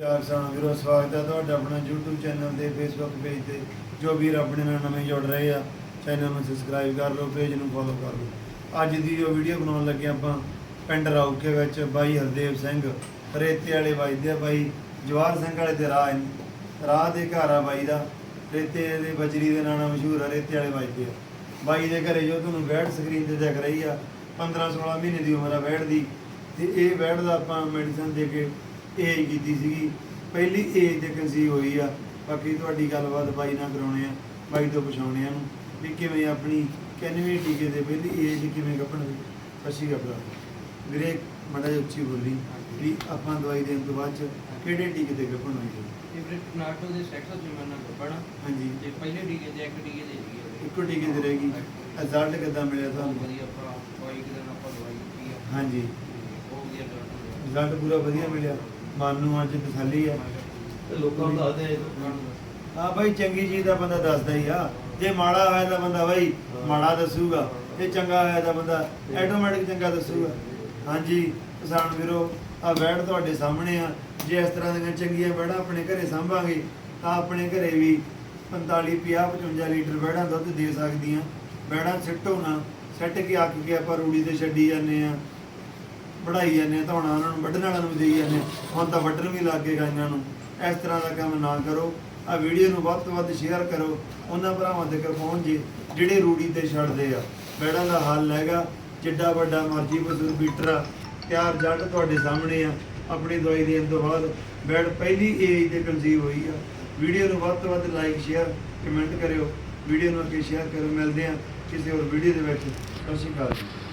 ਯਾਰ ਸਾਨਾ ਵੀਰੋ ਸਵਾਗਤ ਹੈ ਤੁਹਾਡਾ ਆਪਣਾ YouTube ਚੈਨਲ ਤੇ Facebook ਪੇਜ ਤੇ। ਜੋ ਵੀਰ ਆਪਣੇ ਨਾਲ ਨਵੇਂ ਜੁੜ ਰਹੇ ਆ ਚੈਨਲ ਨੂੰ ਸਬਸਕ੍ਰਾਈਬ ਕਰ ਲਓ ਪੇਜ ਨੂੰ ਫੋਲੋ ਕਰ ਲਓ। ਅੱਜ ਦੀ ਜੋ ਵੀਡੀਓ ਬਣਾਉਣ ਲੱਗੇ ਆਪਾਂ, ਪਿੰਡ ਰੌਕੇ ਵਿੱਚ ਬਾਈ ਹਰਦੇਵ ਸਿੰਘ, ਰੇਤੇ ਵਾਲੇ ਵੱਜਦੇ ਆ ਬਾਈ, ਜਵਾਹਰ ਸਿੰਘ ਵਾਲੇ ਤੇ ਰਾਹ ਰਾਹ ਦੇ ਘਰ ਆ ਬਾਈ ਦਾ। ਰੇਤੇ ਦੇ ਬਜਰੀ ਦੇ ਨਾਂ ਨਾਲ ਮਸ਼ਹੂਰ ਆ, ਰੇਤੇ ਵਾਲੇ ਵੱਜਦੇ ਆ। ਬਾਈ ਦੇ ਘਰੇ ਜੋ ਤੁਹਾਨੂੰ ਵੈਟ ਸਕਰੀਨ ਤੇ ਦਿਖ ਰਹੀ ਆ 15 16 ਮਹੀਨੇ ਦੀ ਉਮਰ ਆ ਵੈਟ ਦੀ। ਤੇ ਇਹ ਵੈਟ ਦਾ ਆਪਾਂ ਮੈਡੀਸਨ ਦੇ ਕੇ ਏਜ ਕੀਤੀ ਸੀਗੀ। ਪਹਿਲੀ ਏਜ ਤੇ ਕਨਸੀਵ ਹੋਈ ਆ। ਬਾਕੀ ਤੁਹਾਡੀ ਗੱਲਬਾਤ ਬਾਈ ਨਾਲ ਕਰਾਉਣੇ ਆ ਬਾਈ ਤੋਂ ਪੁਛਾਉਣੇ ਆ ਨੂੰ ਵੀ ਕਿਵੇਂ ਆਪਣੀ ਕਿੰਨਵੇਂ ਟੀਕੇ ਦੇ ਪਹਿਲੀ ਏਜ ਕਿਵੇਂ ਕੱਪਣ ਦੀ। ਸੱਚੀ ਗੱਲ ਵੀਰੇ ਮੜਾ ਜਿਹਾ ਉੱਚੀ ਬੋਲੀ ਵੀ ਆਪਾਂ ਦਵਾਈ ਦੇਣ ਤੋਂ ਬਾਅਦ ਚ ਕਿਹੜੇ ਟੀਕੇ ਤੇ ਕੱਪਣ ਹੋਈ ਫੇਵਰਿਟ ਨਾਟੋ ਦੇ ਸੈਕਸ ਜਿਮਨਾ ਕੱਪੜਾ ਹਾਂਜੀ। ਤੇ ਪਹਿਲੇ ਟੀਕੇ ਤੇ ਇੱਕ ਟੀਕੇ ਦੇ ਦਿੱਤੀ ਇੱਕੋ ਟੀਕੇ ਤੇ ਰਹੇਗੀ ਰਿਜ਼ਲਟ ਕਿੱਦਾਂ ਮਿਲਿਆ ਤੁਹਾਨੂੰ? ਵਧੀਆ ਆਪਾਂ ਕੋਈ ਇੱਕ ਦਿਨ ਆਪਾਂ ਦਵਾਈ ਦਿੱਤੀ ਆ। ਹਾਂਜੀ। ਤੇ ਬਹੁਤ ਵਧੀਆ ਰਿਜ਼ਲਟ ਰਿਜ਼ਲਟ ਪੂਰਾ ਵਧੀਆ ਮਿਲਿਆ। ਮਨ ਨੂੰ ਅੱਜ ਤਸੱਲੀ ਆ। ਤੇ ਲੋਕਾਂ ਨੂੰ ਦੱਸਦੇ ਆ ਹਾਂ ਭਾਈ ਚੰਗੀ ਚੀਜ਼ ਦਾ ਬੰਦਾ ਦੱਸਦਾ ਹੀ ਆ। ਜੇ ਮਾੜਾ ਹੋਇਆ ਤਾਂ ਬੰਦਾ ਭਾਈ ਮਾੜਾ ਦੱਸੂਗਾ। ਜੇ ਚੰਗਾ ਹੋਇਆ ਤਾਂ ਬੰਦਾ ਆਟੋਮੈਟਿਕ ਚੰਗਾ ਦੱਸੂਗਾ। ਹਾਂਜੀ ਕਿਸਾਨ ਵੀਰੋ ਆ ਵੈੜ ਤੁਹਾਡੇ ਸਾਹਮਣੇ ਆ। ਜੇ ਇਸ ਤਰ੍ਹਾਂ ਦੀਆਂ ਚੰਗੀਆਂ ਵੈੜਾਂ ਆਪਣੇ ਘਰੇ ਸੰਭਾਂਗੇ ਤਾਂ ਆਪਣੇ ਘਰੇ ਵੀ 45 50 55 ਲੀਟਰ ਵੈੜਾਂ ਦੁੱਧ ਦੇ ਸਕਦੀਆਂ। ਵੈੜਾਂ ਸਿੱਟੋ ਨਾ। ਸਿੱਟ ਕੇ ਅੱਕ ਕੇ ਆਪਾਂ ਰੂੜੀ ਤੇ ਛੱਡੀ ਜਾਂਦੇ ਆ। ਵਢਾਈ ਜਾਂਦੇ ਆ ਧੌਣਾ ਉਹਨਾਂ ਨੂੰ ਵੱਢਣ ਵਾਲਿਆਂ ਨੂੰ ਵੀ ਦੇਈ ਜਾਂਦੇ ਆ। ਹੁਣ ਤਾਂ ਵੱਢਣ ਵੀ ਲੱਗ ਗਏ ਗਾਈਆਂ ਨੂੰ। ਇਸ ਤਰ੍ਹਾਂ ਦਾ ਕੰਮ ਨਾ ਕਰੋ। ਆ ਵੀਡੀਓ ਨੂੰ ਵੱਧ ਤੋਂ ਵੱਧ ਸ਼ੇਅਰ ਕਰੋ। ਉਹਨਾਂ ਭਰਾਵਾਂ ਤੱਕ ਪਹੁੰਚ ਜੇ, ਜਿਹੜੇ ਰੂੜੀ ਤੇ ਛੱਡਦੇ ਆ। ਬੈੜਾਂ ਦਾ ਹੱਲ ਹੈਗਾ। ਜਿੱਡਾ ਵੱਡਾ ਮਰਜ਼ੀ ਬਜ਼ੁਰਗ ਬੀਟਰ ਆ। ਤਿਆਰ ਜੱਟ ਤੁਹਾਡੇ ਸਾਹਮਣੇ ਆ। ਆਪਣੀ ਦਵਾਈ ਦੇਣ ਤੋਂ ਬਾਅਦ ਬੈਡ ਪਹਿਲੀ ਏਜ ਤੇ ਕਨਸੀਵ ਹੋਈ ਆ। ਵੀਡੀਓ ਨੂੰ ਵੱਧ ਤੋਂ ਵੱਧ ਲਾਈਕ ਸ਼ੇਅਰ ਕਮੈਂਟ ਕਰਿਓ। ਵੀਡੀਓ ਨੂੰ ਅੱਗੇ ਸ਼ੇਅਰ ਕਰੋ। ਮਿਲਦੇ ਆ ਕਿਸੇ ਹੋਰ ਵੀਡੀਓ ਦੇ ਵਿੱਚ। ਸਤਿ ਸ਼੍ਰੀ ਅਕਾਲ ਜੀ।